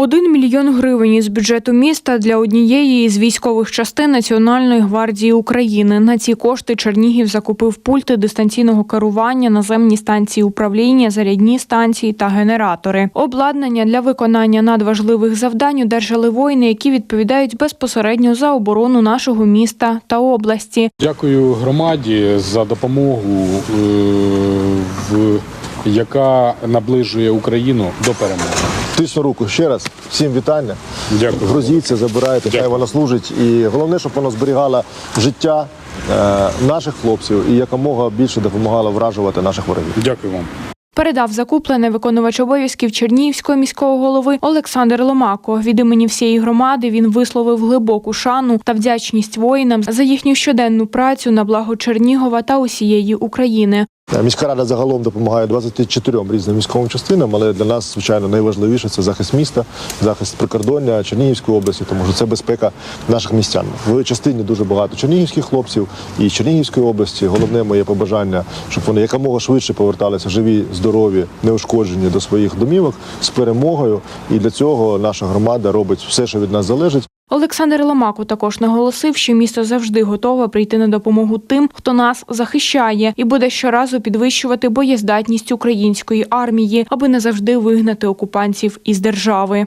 Один мільйон гривень із бюджету міста для однієї із військових частин Національної гвардії України. На ці кошти Чернігів закупив пульти дистанційного керування, наземні станції управління, зарядні станції та генератори. Обладнання для виконання надважливих завдань одержали воїни, які відповідають безпосередньо за оборону нашого міста та області. Дякую громаді за допомогу, е, яка наближує Україну до перемоги. Тисну руку ще раз. Всім вітання. Дякую. Грузіться, забирайте, хай вона служить. І головне, щоб воно зберігало життя е, наших хлопців і якомога більше допомагало вражувати наших ворогів. Дякую вам. Передав закуплене виконувач обов'язків Чернігівського міського голови Олександр Ломако. Від імені всієї громади він висловив глибоку шану та вдячність воїнам за їхню щоденну працю на благо Чернігова та усієї України. Е, Міська рада загалом допомагає 24 різним військовим частинам, але для нас, звичайно, найважливіше це захист міста, захист прикордоння Чернігівської області, тому що це безпека наших містян. В частині дуже багато чернігівських хлопців і Чернігівської області. Головне моє побажання, щоб вони якомога швидше поверталися живі, здорові, неушкоджені до своїх домівок з перемогою. І для цього наша громада робить все, що від нас залежить. Олександр Ломако також наголосив, що місто завжди готове прийти на допомогу тим, хто нас захищає, і буде щоразу підвищувати боєздатність української армії, аби не завжди вигнати окупантів із держави.